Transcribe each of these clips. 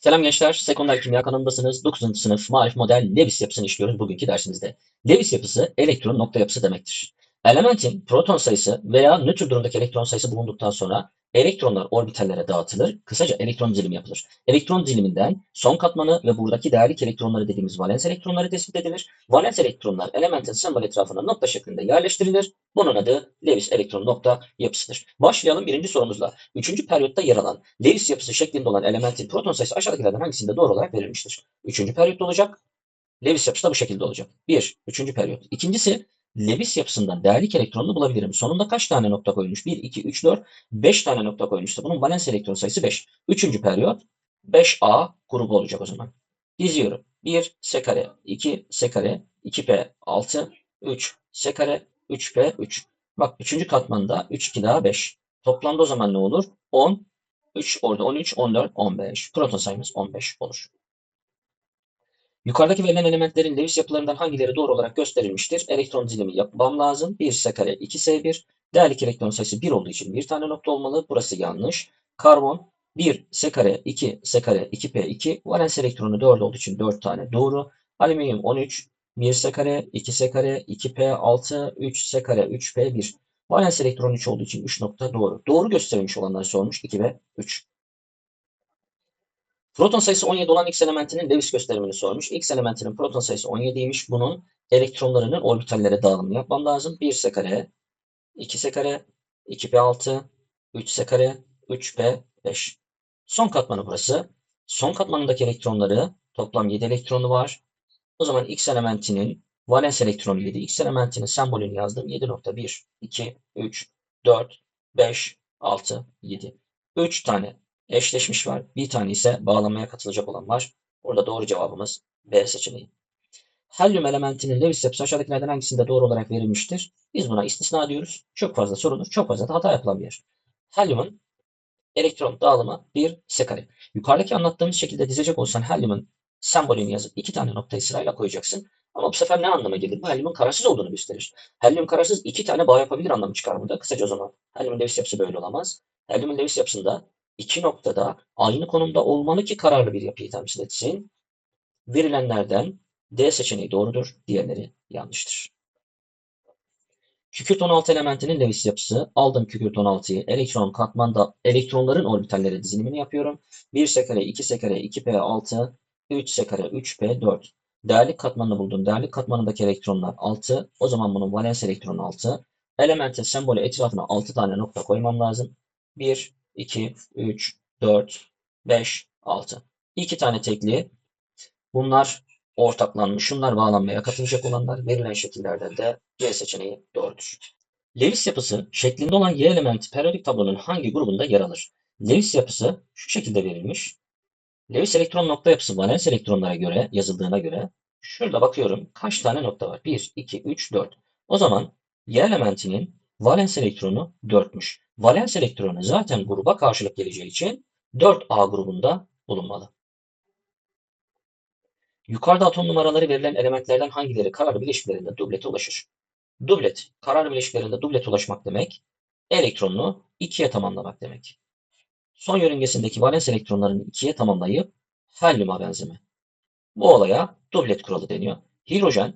Selam gençler, Sekonder Kimya kanalındasınız. 9. sınıf marif model Lewis yapısını işliyoruz bugünkü dersimizde. Lewis yapısı elektron nokta yapısı demektir. Elementin proton sayısı veya nötr durumdaki elektron sayısı bulunduktan sonra elektronlar orbitallere dağıtılır. Kısaca elektron dizilimi yapılır. Elektron diziliminden son katmanı ve buradaki değerlik elektronları dediğimiz valens elektronları tespit edilir. Valens elektronlar elementin sembol etrafına nokta şeklinde yerleştirilir. Bunun adı Lewis elektron nokta yapısıdır. Başlayalım birinci sorumuzla. Üçüncü periyotta yer alan Lewis yapısı şeklinde olan elementin proton sayısı aşağıdakilerden hangisinde doğru olarak verilmiştir? Üçüncü periyotta olacak. Lewis yapısı da bu şekilde olacak. Bir, üçüncü periyot. İkincisi, Lewis yapısından değerlik elektronunu bulabilirim. Sonunda kaç tane nokta koyulmuş? 1, 2, 3, 4, 5 tane nokta koymuştu. Bunun valens elektron sayısı 5. Üçüncü periyot 5A grubu olacak o zaman. Diziyorum. 1 S kare, 2 S kare, 2P 6, 3 S kare, 3P 3. Bak üçüncü katmanda 3, 2 daha 5. Toplamda o zaman ne olur? 10, 3 orada 13, 14, 15. Proton sayımız 15 olur. Yukarıdaki verilen elementlerin Lewis yapılarından hangileri doğru olarak gösterilmiştir? Elektron dizilimi yapmam lazım. 1 S kare 2 S1. Değerlik elektron sayısı 1 olduğu için bir tane nokta olmalı. Burası yanlış. Karbon 1 S kare 2 S kare 2P2. Valens elektronu 4 olduğu için 4 tane doğru. Alüminyum 13 1 S kare 2 S kare 2P6 3 S kare 3P1. Valens elektronu 3 olduğu için 3 nokta doğru. Doğru gösterilmiş olanlar sormuş 2 ve 3. Proton sayısı 17 olan X elementinin Lewis gösterimini sormuş. X elementinin proton sayısı 17'ymiş. Bunun elektronlarının orbitallere dağılımını yapmam lazım. 1 S kare, 2 S kare, 2P6, 3 S kare, 3P5. Son katmanı burası. Son katmanındaki elektronları toplam 7 elektronu var. O zaman X elementinin valens elektronu 7. X elementinin sembolünü yazdım. 7.1, 2, 3, 4, 5, 6, 7. 3 tane eşleşmiş var. Bir tane ise bağlamaya katılacak olan var. Burada doğru cevabımız B seçeneği. Helyum elementinin Lewis yapısı aşağıdakilerden hangisinde doğru olarak verilmiştir? Biz buna istisna diyoruz. Çok fazla sorulur. Çok fazla da hata yer. Helyumun elektron dağılımı 1 S kare. Yukarıdaki anlattığımız şekilde dizecek olsan helyumun sembolünü yazıp iki tane noktayı sırayla koyacaksın. Ama bu sefer ne anlama gelir? Bu helyumun kararsız olduğunu gösterir. Helyum kararsız iki tane bağ yapabilir anlamı çıkar burada. Kısaca o zaman helyumun Lewis yapısı böyle olamaz. Helyumun Lewis yapısında iki noktada aynı konumda olmalı ki kararlı bir yapıyı temsil etsin. Verilenlerden D seçeneği doğrudur, diğerleri yanlıştır. Kükürt 16 elementinin Lewis yapısı. Aldım kükürt 16'yı elektron katmanda elektronların orbitalleri dizilimini yapıyorum. 1 s kare 2 s kare 2p 6 3s kare 3p 4. Değerlik katmanını buldum. Değerlik katmanındaki elektronlar 6. O zaman bunun valens elektronu 6. Elemente sembolü etrafına 6 tane nokta koymam lazım. 1, 2, 3, 4, 5, 6. 2 tane tekli. Bunlar ortaklanmış. Şunlar bağlanmaya katılacak olanlar verilen şekillerden de C seçeneği doğrudur. Lewis yapısı şeklinde olan Y elementi periyodik tablonun hangi grubunda yer alır? Lewis yapısı şu şekilde verilmiş. Lewis elektron nokta yapısı valens elektronlara göre yazıldığına göre şurada bakıyorum kaç tane nokta var? 1, 2, 3, 4. O zaman Y elementinin valens elektronu 4'müş. Valens elektronu zaten gruba karşılık geleceği için 4A grubunda bulunmalı. Yukarıda atom numaraları verilen elementlerden hangileri kararlı bileşiklerinde dublete ulaşır? Dublet, kararlı bileşiklerinde dublete ulaşmak demek, elektronunu ikiye tamamlamak demek. Son yörüngesindeki valens elektronlarını ikiye tamamlayıp helyuma benzeme. Bu olaya dublet kuralı deniyor. Hidrojen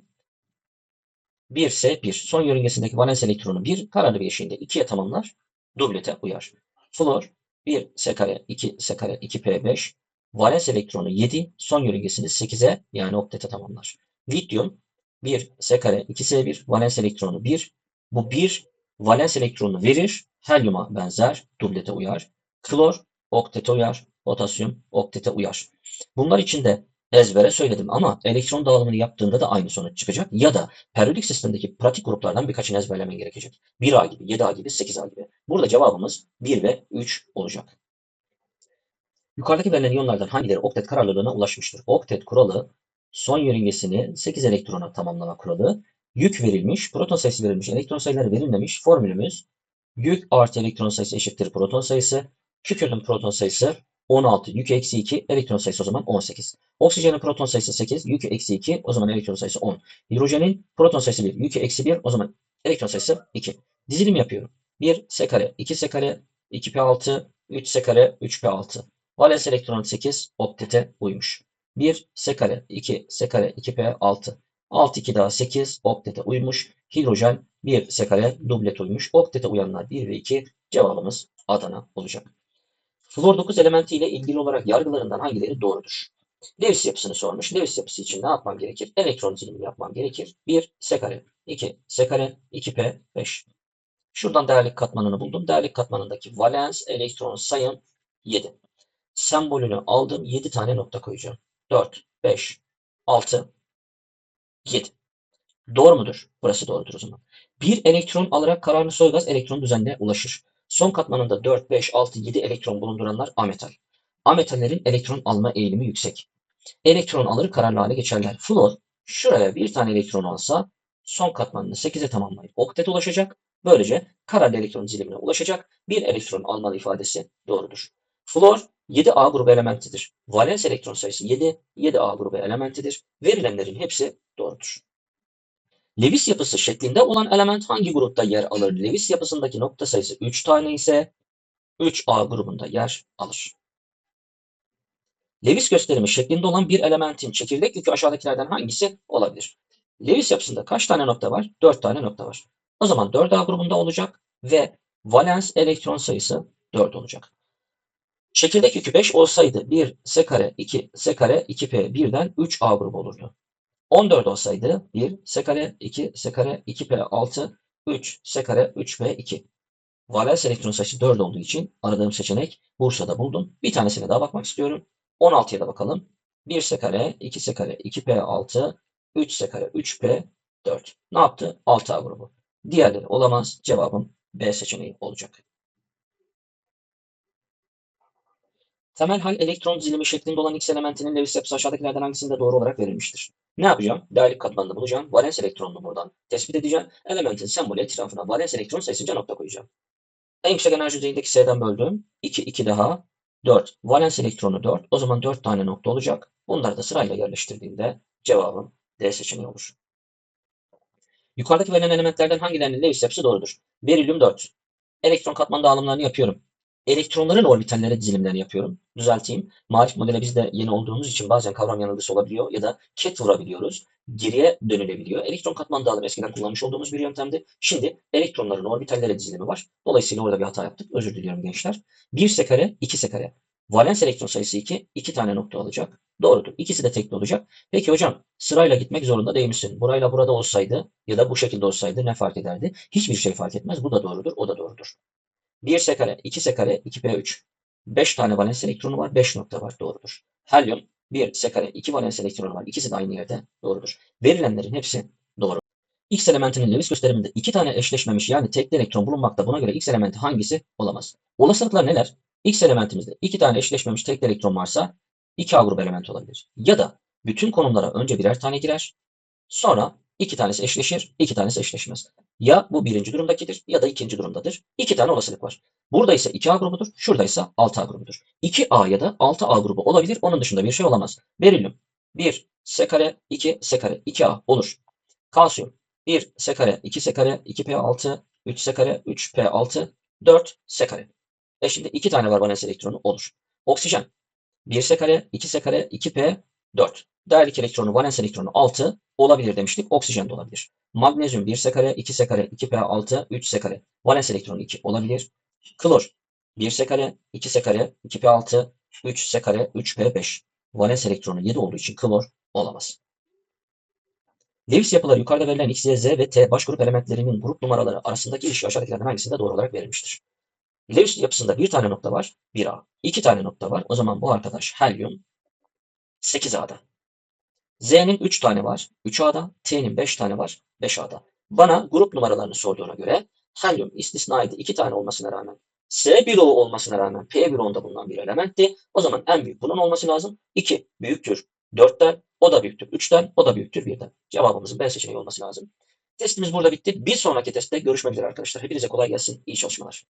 1S1 son yörüngesindeki valens elektronu 1 kararlı bileşiğinde ikiye tamamlar dublete uyar. Flor 1 S kare 2 S kare 2P5 valens elektronu 7 son yörüngesini 8'e yani oktete tamamlar. Lityum 1 S kare 2S1 valens elektronu 1 bu 1 valens elektronunu verir helyuma benzer dublete uyar. Klor oktete uyar. Potasyum oktete uyar. Bunlar içinde ezbere söyledim ama elektron dağılımını yaptığında da aynı sonuç çıkacak. Ya da periyodik sistemdeki pratik gruplardan birkaçını ezberlemen gerekecek. 1A gibi, 7A gibi, 8A gibi. Burada cevabımız 1 ve 3 olacak. Yukarıdaki verilen iyonlardan hangileri oktet kararlılığına ulaşmıştır? Oktet kuralı son yörüngesini 8 elektrona tamamlama kuralı. Yük verilmiş, proton sayısı verilmiş, elektron sayıları verilmemiş. Formülümüz yük artı elektron sayısı eşittir proton sayısı. Kükürdün proton sayısı 16, yük eksi 2, elektron sayısı o zaman 18. Oksijenin proton sayısı 8, yükü eksi 2, o zaman elektron sayısı 10. Hidrojenin proton sayısı 1, yükü eksi 1, o zaman elektron sayısı 2. Dizilim yapıyorum. 1 S kare, 2 S kare, 2P6, 3 S kare, 3P6. Valens elektronu 8 oktete uymuş. 1 S kare 2 S kare 2P 6. 6 2 daha 8 oktete uymuş. Hidrojen 1 S kare dublet uymuş. Oktete uyanlar 1 ve 2 cevabımız Adana olacak. Flor 9 elementi ile ilgili olarak yargılarından hangileri doğrudur? Lewis yapısını sormuş. Lewis yapısı için ne yapmam gerekir? Elektron dizilimi yapmam gerekir. 1 S kare 2 S kare 2P 5. Şuradan değerlik katmanını buldum. Değerlik katmanındaki valens elektron sayım 7. Sembolünü aldım. 7 tane nokta koyacağım. 4, 5, 6, 7. Doğru mudur? Burası doğrudur o zaman. Bir elektron alarak kararlı soy gaz elektron düzenine ulaşır. Son katmanında 4, 5, 6, 7 elektron bulunduranlar ametal. Ametallerin elektron alma eğilimi yüksek. Elektron alır kararlı hale geçerler. Flor şuraya bir tane elektron alsa son katmanını 8'e tamamlayıp oktet ulaşacak. Böylece kararlı elektron dizilimine ulaşacak. Bir elektron almalı ifadesi doğrudur. Flor 7A grubu elementidir. Valens elektron sayısı 7, 7A grubu elementidir. Verilenlerin hepsi doğrudur. Lewis yapısı şeklinde olan element hangi grupta yer alır? Lewis yapısındaki nokta sayısı 3 tane ise 3A grubunda yer alır. Lewis gösterimi şeklinde olan bir elementin çekirdek yükü aşağıdakilerden hangisi olabilir? Lewis yapısında kaç tane nokta var? 4 tane nokta var. O zaman 4A grubunda olacak ve valens elektron sayısı 4 olacak. Çekirdek yükü 5 olsaydı 1 S kare 2 S kare 2P birden 3A grubu olurdu. 14 olsaydı 1 S kare 2 S kare 2P 6 3 S kare 3P 2. Valens elektron sayısı 4 olduğu için aradığım seçenek Bursa'da buldum. Bir tanesine daha bakmak istiyorum. 16'ya da bakalım. 1 S kare 2 S kare 2P 6 3 S kare 3P 4. Ne yaptı? 6A grubu. Diğerleri olamaz. Cevabım B seçeneği olacak. Temel hal elektron dizilimi şeklinde olan X elementinin Lewis yapısı aşağıdakilerden hangisinde doğru olarak verilmiştir? Ne yapacağım? Değerlik katmanını bulacağım. Valens elektronunu buradan tespit edeceğim. Elementin sembolü etrafına valens elektron sayısınca nokta koyacağım. En yüksek enerji düzeyindeki S'den böldüm. 2, 2 daha 4. Valens elektronu 4. O zaman 4 tane nokta olacak. Bunları da sırayla yerleştirdiğimde cevabım D seçeneği olur. Yukarıdaki verilen elementlerden hangilerinin Lewis yapısı doğrudur? Berilyum 4. Elektron katman dağılımlarını yapıyorum. Elektronların orbitallere dizilimlerini yapıyorum. Düzelteyim. Marif modele biz de yeni olduğumuz için bazen kavram yanılgısı olabiliyor ya da ket vurabiliyoruz. Geriye dönülebiliyor. Elektron katman dağılımı eskiden kullanmış olduğumuz bir yöntemdi. Şimdi elektronların orbitallere dizilimi var. Dolayısıyla orada bir hata yaptık. Özür diliyorum gençler. 1 S kare, 2 S kare. Valens elektron sayısı 2, 2 tane nokta alacak. Doğrudur. İkisi de tekli olacak. Peki hocam sırayla gitmek zorunda değil misin? Burayla burada olsaydı ya da bu şekilde olsaydı ne fark ederdi? Hiçbir şey fark etmez. Bu da doğrudur. O da doğrudur. 1 S kare, 2 S kare, 2P3. 5 tane valens elektronu var, 5 nokta var. Doğrudur. Helyum 1 S kare, 2 valens elektronu var. İkisi de aynı yerde. Doğrudur. Verilenlerin hepsi doğru. X elementinin Lewis gösteriminde 2 tane eşleşmemiş yani tekli elektron bulunmakta. Buna göre X elementi hangisi olamaz? Olasılıklar neler? X elementimizde 2 tane eşleşmemiş tekli elektron varsa 2A grubu element olabilir. Ya da bütün konumlara önce birer tane girer. Sonra iki tanesi eşleşir, iki tanesi eşleşmez. Ya bu birinci durumdakidir ya da ikinci durumdadır. İki tane olasılık var. Burada ise 2A grubudur, şurada ise 6A grubudur. 2A ya da 6A grubu olabilir, onun dışında bir şey olamaz. Berilyum 1 S kare 2 S kare 2A olur. Kalsiyum 1 S kare 2 S kare 2P6 3 S kare 3P6 4 S kare. E şimdi iki tane var valens elektronu olur. Oksijen 1 S kare 2 S kare 2P 4. Değerlik elektronu valens elektronu 6 olabilir demiştik. Oksijen de olabilir. Magnezyum 1 S kare, 2 S kare, 2P6, 3 S kare. Valens elektronu 2 olabilir. Klor 1 S kare, 2 S kare, 2P6, 3 S kare, 3P5. Valens elektronu 7 olduğu için klor olamaz. Lewis yapıları yukarıda verilen X, Y, Z ve T baş grup elementlerinin grup numaraları arasındaki ilişki aşağıdakilerden hangisinde doğru olarak verilmiştir? Lewis yapısında bir tane nokta var, 1A. İki tane nokta var. O zaman bu arkadaş helyum 8A'da. Z'nin 3 tane var 3A'da, T'nin 5 tane var 5A'da. Bana grup numaralarını sorduğuna göre helyum istisnaydı 2 tane olmasına rağmen S bloğu olmasına rağmen P bloğunda bulunan bir elementti. O zaman en büyük bunun olması lazım. 2 büyüktür 4'ten, o da büyüktür 3'ten, o da büyüktür 1'den. Cevabımızın B seçeneği olması lazım. Testimiz burada bitti. Bir sonraki testte görüşmek üzere arkadaşlar. Hepinize kolay gelsin. İyi çalışmalar.